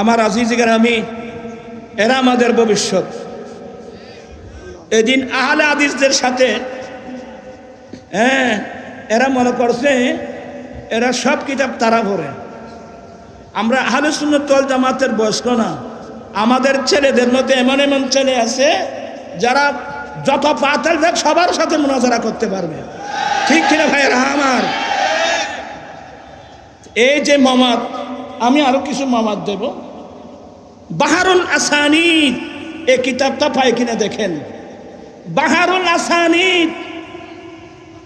আমার আজিজিগার আমি এরা আমাদের ভবিষ্যৎ। এদিন আহলে আদিসদের সাথে হ্যাঁ এরা মনে করছে, এরা সব কিতাব তারা ভরে আমরা আহলে সুন্নতল জামাতের বয়স্ক না। আমাদের ছেলেদের মধ্যে এমন এমন ছেলে আছে, যারা যত পাতাল থাক সবার সাথে মোনাজারা করতে পারবে। ঠিক কিনা ভাইয়েরা আমার? এই যে মামাত, আমি আরও কিছু মামাত দেব। বাহারুল আসানিদ এই কিতাবটা পাই কিনা দেখেন। বাহারুল আসানিদ,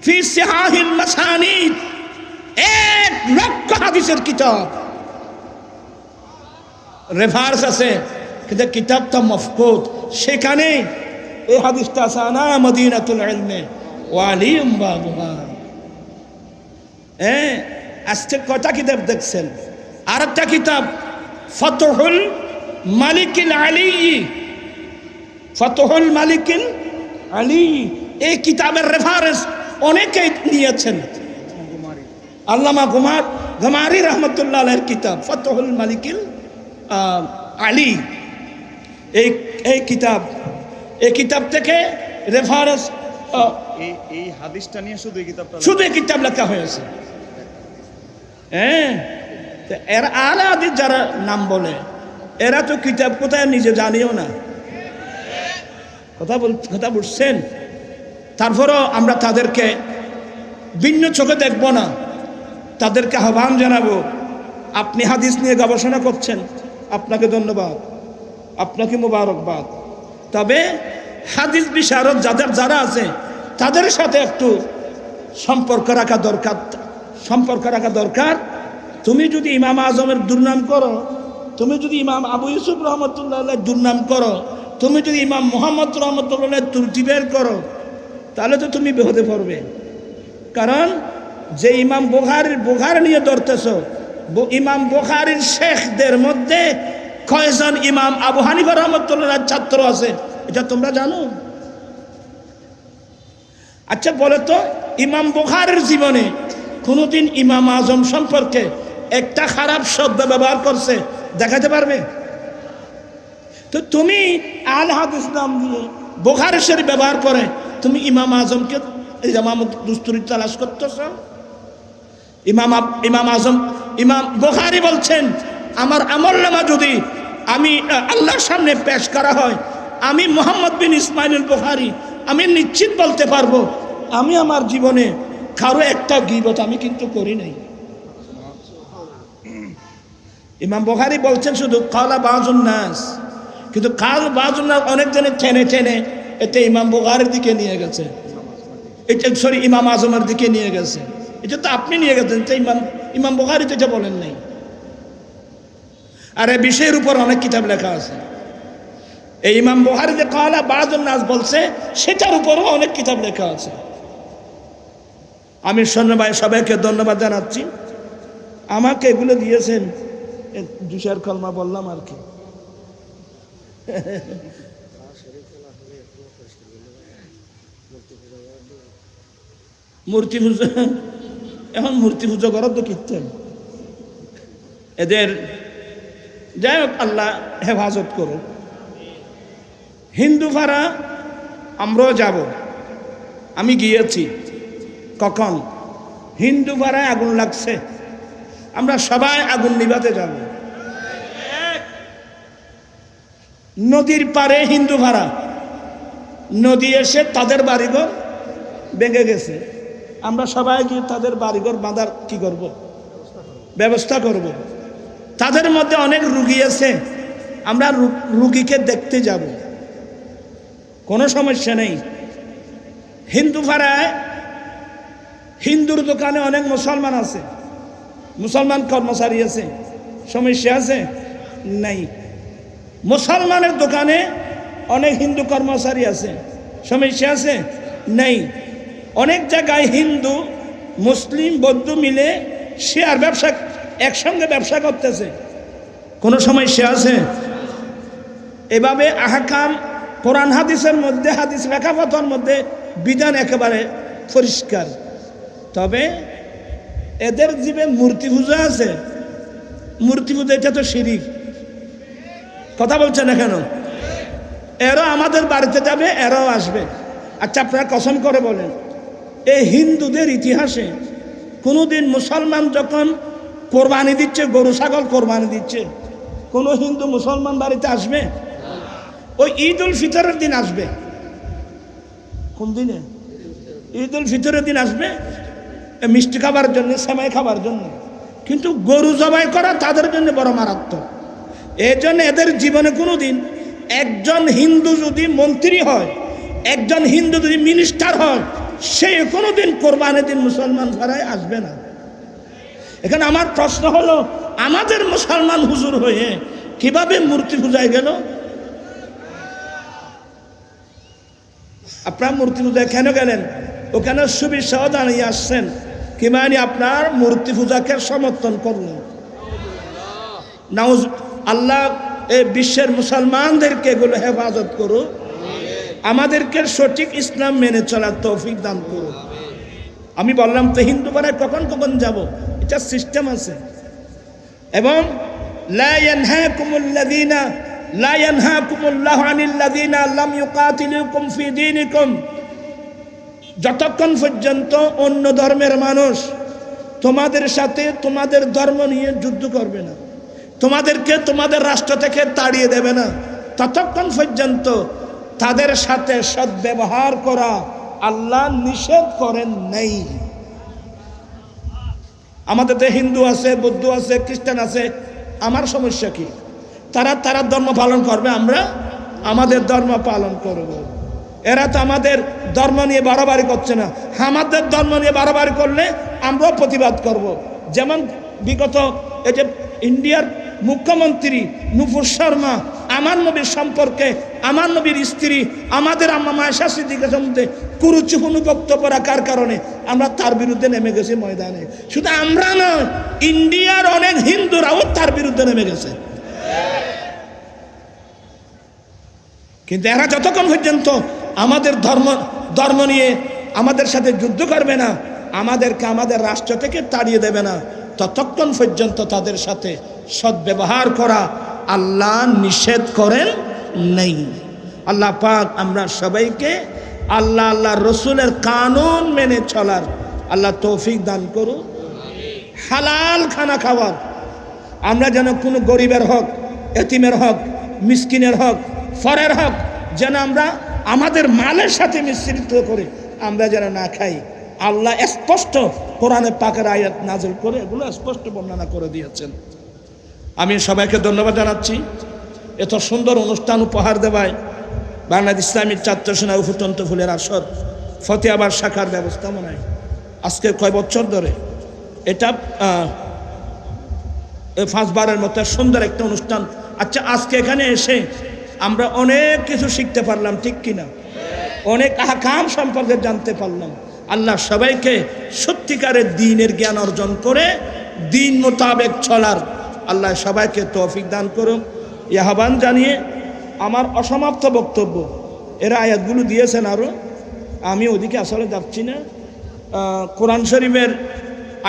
ফি সিহাহিল মাসানিদ, এক লক্ষ হাদিসের কিতাব। রেফার্স আছে, কিন্তু কিতাবটা মফকুত। সেখানে এই হাদিসটা আছে, আনা মদিনাতুল ইলমে, ওয়ালিম বাবুহা। হ্যাঁ আজকে কটা কিতাব দেখছেন? আর একটা কিতাব, ফতহুল মালিকিল আলী ফতহুল মালিকিল আলী এই কিতাবের রেফারেন্স অনেকেই নিয়েছেন। আল্লামা কুমার গমারি রহমতুল্লাহ আলের কিতাব ফতহুল মালিকিল আহ, আলী এই এই কিতাব এই কিতাব থেকে রেফারেন্স এই হাদিসটা নিয়ে শুধু এই কিতাবটা শুধু এই কিতাব লেখা হয়েছে। হ্যাঁ এরা আলাদি যারা নাম বলে এরা তো কিতাব কোথায় নিজে জানিও না। কথা বল কথা বলছেন। তারপরও আমরা তাদেরকে ভিন্ন চোখে দেখব না। তাদেরকে আহ্বান জানাব, আপনি হাদিস নিয়ে গবেষণা করছেন, আপনাকে ধন্যবাদ, আপনাকে মুবারকবাদ। তবে হাদিস বিশারদ যাদের যারা আছে, তাদের সাথে একটু সম্পর্ক রাখা দরকার। সম্পর্ক রাখা দরকার। তুমি যদি ইমাম আজমের দুর্নাম করো তুমি যদি ইমাম আবু ইউসুফ রহমতুল্লাহ দুর্নাম করো, তুমি যদি ইমাম মোহাম্মদ রহমতুল্লাহ ত্রুটি বের করো, তাহলে তো তুমি বেহতে পড়বে। কারণ যে ইমাম বোখারির বোখার নিয়ে ধরতেছ ইমাম বোখারির শেখদের মধ্যে কয়জন ইমাম আবু হানিফা রহমতুল্লাহ ছাত্র আছে? এটা তোমরা জানো? আচ্ছা বলো তো, ইমাম বোখারের জীবনে কোনোদিন ইমাম আজম সম্পর্কে একটা খারাপ শব্দ ব্যবহার করছে? দেখাতে পারবে? তো তুমি আল হাদিস নাম দিয়ে বোখারের শরীফ ব্যবহার করে তুমি ইমাম আজমকে এই জামা দুস্তুরি তালাশ করতেছ? ইমাম ইমাম আজম ইমাম বোখারি বলছেন, আমার আমল নামা যদি আমি আল্লাহর সামনে পেশ করা হয়, আমি মোহাম্মদ বিন ইসমাইল বোখারি, আমি নিশ্চিত বলতে পারব, আমি আমার জীবনে কারও একটা গিবত আমি কিন্তু করি নাই। ইমাম বোখারি বলছেন শুধু কালা বাজুন নাস। কিন্তু কাল অনেক জনে টেনে টেনে এতে ইমাম বোখারের দিকে নিয়ে গেছে। এটা সরি, ইমাম আজমের দিকে নিয়ে গেছে। এটা তো আপনি নিয়ে গেছেন, তো ইমাম ইমাম বোখারি তো এটা বলেন নাই। আর এই বিষয়ের উপর অনেক কিতাব লেখা আছে। এই ইমাম বোহারি যে কালা বাজুন নাস বলছে, সেটার উপরও অনেক কিতাব লেখা আছে। আমি সন্ন্যবাই সবাইকে ধন্যবাদ জানাচ্ছি। আমাকে এগুলো দিয়েছেন দুষার কলমা বললাম আর কি। মূর্তি পুজো, এখন মূর্তি পুজো করার তো কীর্তন এদের, যাই হোক, আল্লাহ হেফাজত করুক। হিন্দু ভাড়া, আমরাও যাব। আমি গিয়েছি। কখন? হিন্দু ভাড়ায় আগুন লাগছে। আমরা সবাই আগুন নিভাতে যাব। নদীর পারে হিন্দু ভাড়া। নদী এসে তাদের বাড়িঘর ভেঙে গেছে। আমরা সবাই গিয়ে তাদের বাড়িঘর বাঁধার কি করব? ব্যবস্থা করব। তাদের মধ্যে অনেক রুগী আছে। আমরা রুগীকে দেখতে যাব। কোনো সমস্যা নেই। হিন্দু পাড়ায় হিন্দুর দোকানে অনেক মুসলমান আছে। মুসলমান কর্মচারী আছে, সমস্যা আছে? নাই। মুসলমানের দোকানে অনেক হিন্দু কর্মচারী আছে, সমস্যা আছে? নেই। অনেক জায়গায় হিন্দু, মুসলিম, বৌদ্ধ মিলে শেয়ার ব্যবসা, একসঙ্গে ব্যবসা করতেছে। কোনো সমস্যা আছে? এভাবে আহাকাম, কোরআন হাদিসের মধ্যে, হাদিস লেখাপথার মধ্যে বিধান একেবারে পরিষ্কার। তবে এদের জীবে মূর্তি পূজা আছে। মূর্তি পূজা, এটা তো শিরিক। কথা বলছে না কেন? এরাও আমাদের বাড়িতে যাবে, এরাও আসবে। আচ্ছা আপনারা কসম করে বলেন, এই হিন্দুদের ইতিহাসে কোনোদিন মুসলমান যখন কোরবানি দিচ্ছে, গরু, ছাগল কোরবানি দিচ্ছে, কোনো হিন্দু মুসলমান বাড়িতে আসবে? ওই ঈদ উল ফিতরের দিন আসবে। কোন দিনে? ঈদ উল ফিতরের দিন আসবে? মিষ্টি খাবার জন্য, সেমাই খাবার জন্য। কিন্তু গরু জবাই করা তাদের জন্য বড় মারাত্মক। এই জন্য এদের জীবনে কোনো দিন একজন হিন্দু যদি মন্ত্রী হয়, একজন হিন্দু যদি মিনিস্টার হয়, সে কোনো দিন কোরবানের দিন মুসলমান ছাড়াই আসবে না। এখানে আমার প্রশ্ন হলো, আমাদের মুসলমান হুজুর হয়ে কীভাবে মূর্তি পূজায় গেল? আপনার মূর্তি পূজায় কেন গেলেন? ওখানে সুবিচাও দাঁড়িয়ে আসছেন। কি মানে আপনার মূর্তি পূজাকে সমর্থন করুন নাউজ আল্লাহ এই বিশ্বের মুসলমানদেরকে এগুলো হেফাজত করুক। আমাদেরকে সঠিক ইসলাম মেনে চলার তৌফিক দান করুক। আমি বললাম, তো হিন্দু পাড়ায় কখন কখন যাব? এটা সিস্টেম আছে। এবং, লা কুমুল্লাহ আনিল্লাযীনা লাম ইউকাতিলুকুম ফি দীনিকুম। যতক্ষণ পর্যন্ত অন্য ধর্মের মানুষ তোমাদের সাথে তোমাদের ধর্ম নিয়ে যুদ্ধ করবে না, তোমাদেরকে তোমাদের রাষ্ট্র থেকে তাড়িয়ে দেবে না, ততক্ষণ পর্যন্ত তাদের সাথে সদ্ব্যবহার করা আল্লাহ নিষেধ করেন নেই। আমাদের তো হিন্দু আছে, বৌদ্ধ আছে, খ্রিস্টান আছে, আমার সমস্যা কি? তারা তারা ধর্ম পালন করবে, আমরা আমাদের ধর্ম পালন করব। এরা তো আমাদের ধর্ম নিয়ে বাড়াবাড়ি করছে না। আমাদের ধর্ম নিয়ে বাড়াবাড়ি করলে আমরাও প্রতিবাদ করব। যেমন বিগত এই যে ইন্ডিয়ার মুখ্যমন্ত্রী নুপুর শর্মা, আমার নবীর সম্পর্কে, আমার নবীর স্ত্রী, আমাদের আম্মা মায়েশা সিদ্দিকের সম্বন্ধে কুরুচুপুনু বক্তব্য রাখার কারণে আমরা তার বিরুদ্ধে নেমে গেছি ময়দানে। শুধু আমরা নয়, ইন্ডিয়ার অনেক হিন্দুরাও তার বিরুদ্ধে নেমে গেছে। কিন্তু এরা যতক্ষণ পর্যন্ত আমাদের ধর্ম ধর্ম নিয়ে আমাদের সাথে যুদ্ধ করবে না, আমাদেরকে আমাদের রাষ্ট্র থেকে তাড়িয়ে দেবে না। ততক্ষণ পর্যন্ত তাদের সাথে সদ্ব্যবহার করা আল্লাহ নিষেধ করেন নেই। আল্লাহ পাক আমরা সবাইকে আল্লাহ আল্লাহ রসুলের কানুন মেনে চলার আল্লাহ তৌফিক দান করুন হালাল খানা খাওয়ার। আমরা যেন কোনো গরিবের হক, এতিমের হক, মিসকিনের হক, ফরের হক, যেন আমরা আমাদের মালের সাথে মিশ্রিত করে আমরা যেন না খাই। আল্লাহ স্পষ্ট কোরআনে পাকের আয়াত নাজল করে এগুলো স্পষ্ট বর্ণনা করে দিয়েছেন। আমি সবাইকে ধন্যবাদ জানাচ্ছি। এত সুন্দর অনুষ্ঠান উপহার দেওয়ায় বাংলাদেশ ইসলামিক ছাত্র সেনা ফুটন্ত ফুলের আসর ফতেয়াবার শাখার ব্যবস্থাপনায় আজকে কয় বছর ধরে এটা পাঁচবারের মতো সুন্দর একটা অনুষ্ঠান। আচ্ছা আজকে এখানে এসে আমরা অনেক কিছু শিখতে পারলাম, ঠিক কিনা? অনেক আহকাম সম্পর্কে জানতে পারলাম। আল্লাহ সবাইকে সত্যিকারের দিনের জ্ঞান অর্জন করে দিন মোতাবেক চলার আল্লাহ সবাইকে তৌফিক দান করুন। আহ্বান জানিয়ে আমার অসমাপ্ত বক্তব্য, এরা আয়াতগুলো দিয়েছেন আরও আমি ওদিকে আসলে যাচ্ছি না। কোরআন শরীফের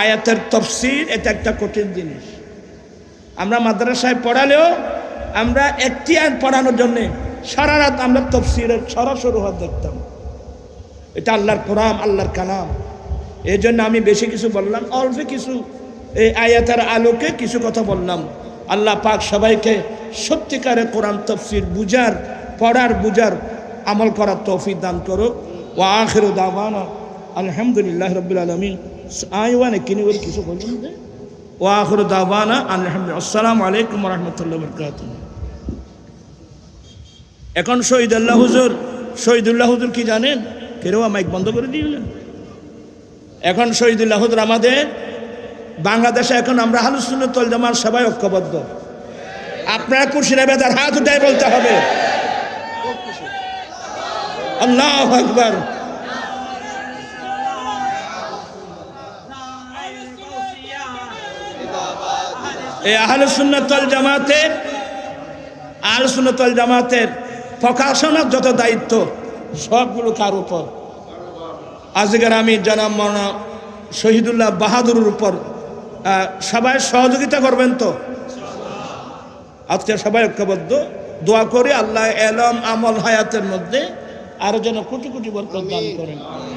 আয়াতের তফসির, এটা একটা কঠিন জিনিস। আমরা মাদ্রাসায় পড়ালেও আমরা একটি আয়াত পড়ানোর জন্যে সারা রাত আমরা তফসিরের সরাসরি হাত দেখতাম এটা আল্লাহর কোরআন, আল্লাহর কালাম। এই জন্য আমি বেশি কিছু বললাম, অল্প কিছু এই আয়াতের আলোকে কিছু কথা বললাম। আল্লাহ পাক সবাইকে সত্যিকারে কোরআন তফসির বুঝার, পড়ার বুঝার আমল করার তৌফিক দান করুক। ও আখের দাওয়ানা, আলহামদুলিল্লাহ রবিল আলমিন। আইওয়ানে কিনে বলে কিছু বলুন যে ও আখর দাওয়ানা আলহামদুলিল্লাহ। আসসালামু আলাইকুম রহমতুল্লাহ বরকাত এখন শহীদুল্লাহ হুজুর শহীদুল্লাহ হুজুর কি জানেন? কেউ মাইক বন্ধ করে দিলেন। এখন শহীদুল্লাহ হুজুর আমাদের বাংলাদেশে এখন আমরা হালুসুন্নতল জামার সবাই ঐক্যবদ্ধ। আপনারা কুশিরা বেদার হাত উঠাই বলতে হবে। আল্লাহ আকবর। এই আহলে সুন্নতল জামাতের আহলে সুন্নতল জামাতের প্রকাশনার যত দায়িত্ব, সবগুলো কার উপর। আজকের আমি জনাব মৌলানা শহীদুল্লাহ বাহাদুরের উপর সবাই সহযোগিতা করবেন তো? আজকে সবাই ঐক্যবদ্ধ। দোয়া করি আল্লাহ এলম আমল হায়াতের মধ্যে আরও যেন কোটি কোটি বরকত দান করেন।